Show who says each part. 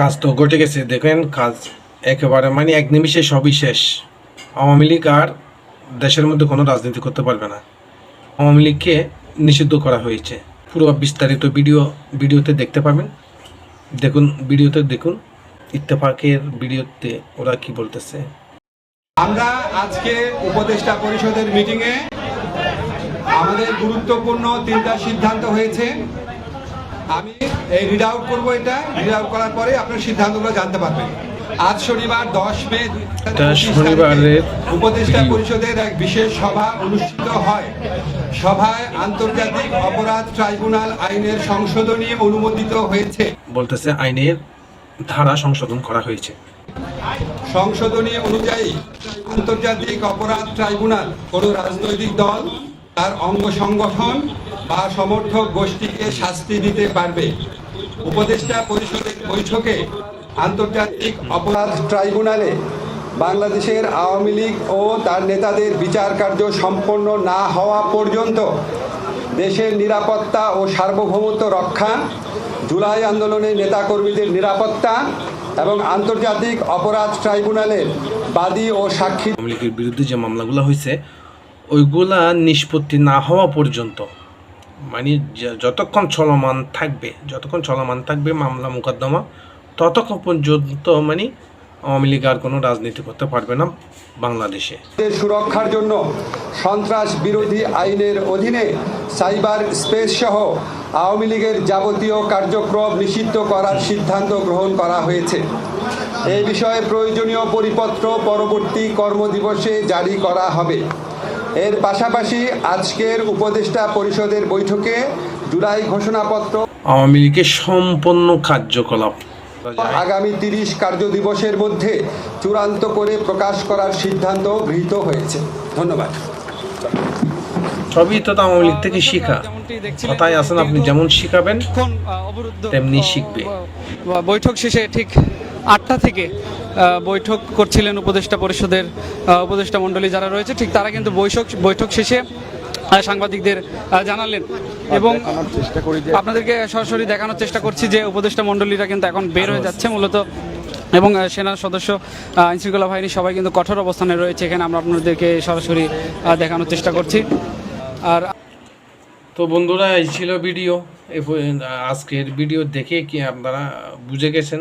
Speaker 1: কাজ তো ঘটে গেছে দেখেন কাজ একেবারে মানে এক নিমিষে সবই শেষ আওয়ামী লীগ আর দেশের মধ্যে কোনো রাজনীতি করতে পারবে না আওয়ামী লীগকে নিষিদ্ধ করা হয়েছে পুরো বিস্তারিত ভিডিও ভিডিওতে দেখতে পাবেন দেখুন ভিডিওতে দেখুন ইত্তেফাকের ভিডিওতে ওরা কি বলতেছে
Speaker 2: আমরা আজকে উপদেষ্টা পরিষদের মিটিংয়ে আমাদের গুরুত্বপূর্ণ তিনটা সিদ্ধান্ত হয়েছে আমি এই রিড আউট করবো এটা রিড আউট করার পরে আপনার সিদ্ধান্তগুলো জানতে পারবেন আজ শনিবার দশ মে উপদেষ্টা পরিষদের এক বিশেষ সভা অনুষ্ঠিত হয় সভায় আন্তর্জাতিক অপরাধ ট্রাইব্যুনাল আইনের সংশোধনী অনুমোদিত হয়েছে
Speaker 1: বলতেছে আইনের ধারা সংশোধন করা হয়েছে
Speaker 2: সংশোধনী অনুযায়ী আন্তর্জাতিক অপরাধ ট্রাইব্যুনাল কোনো রাজনৈতিক দল তার অঙ্গ সংগঠন বা সমর্থক গোষ্ঠীকে শাস্তি দিতে পারবে উপদেষ্টা পরিষদের বৈঠকে আন্তর্জাতিক অপরাধ ট্রাইব্যুনালে বাংলাদেশের আওয়ামী লীগ ও তার নেতাদের বিচার কার্য সম্পন্ন না হওয়া পর্যন্ত দেশের নিরাপত্তা ও সার্বভৌমত্ব রক্ষা জুলাই আন্দোলনের নেতাকর্মীদের নিরাপত্তা এবং আন্তর্জাতিক অপরাধ ট্রাইব্যুনালের বাদী ও সাক্ষী
Speaker 1: আওয়ামী লীগের বিরুদ্ধে যে মামলাগুলো হয়েছে ওইগুলা নিষ্পত্তি না হওয়া পর্যন্ত মানে যতক্ষণ চলমান থাকবে যতক্ষণ চলমান থাকবে মামলা মোকদ্দমা ততক্ষণ পর্যন্ত মানে আওয়ামী লীগ আর কোনো রাজনীতি করতে পারবে না বাংলাদেশে
Speaker 2: সুরক্ষার জন্য সন্ত্রাস বিরোধী আইনের অধীনে সাইবার স্পেস সহ আওয়ামী লীগের যাবতীয় কার্যক্রম নিষিদ্ধ করার সিদ্ধান্ত গ্রহণ করা হয়েছে এই বিষয়ে প্রয়োজনীয় পরিপত্র পরবর্তী কর্মদিবসে জারি করা হবে এর পাশাপাশি আজকের উপদেষ্টা পরিষদের বৈঠকে জুলাই ঘোষণাপত্র
Speaker 1: আওয়ামী লীগের সম্পন্ন কার্যকলাপ
Speaker 2: আগামী তিরিশ কার্য দিবসের মধ্যে চূড়ান্ত করে প্রকাশ করার সিদ্ধান্ত গৃহীত হয়েছে ধন্যবাদ
Speaker 1: সবই তো আওয়ামী লীগ থেকে শিখা কথাই আছেন আপনি যেমন শিখাবেন তেমনি শিখবে
Speaker 3: বৈঠক শেষে ঠিক আটটা থেকে বৈঠক করছিলেন উপদেষ্টা পরিষদের উপদেষ্টা মণ্ডলী যারা রয়েছে ঠিক তারা কিন্তু বৈঠক বৈঠক শেষে সাংবাদিকদের জানালেন এবং আপনাদেরকে সরাসরি দেখানোর চেষ্টা করছি যে উপদেষ্টা মণ্ডলীরা কিন্তু এখন বের হয়ে হ্যাঁ। যাচ্ছে মূলত এবং সেনার সদস্য আইনশৃঙ্খলা বাহিনী সবাই কিন্তু কঠোর অবস্থানে রয়েছে এখানে আমরা আপনাদেরকে সরাসরি দেখানোর চেষ্টা করছি আর
Speaker 1: তো বন্ধুরা এই ছিল ভিডিও আজকের ভিডিও দেখে কি আপনারা বুঝে গেছেন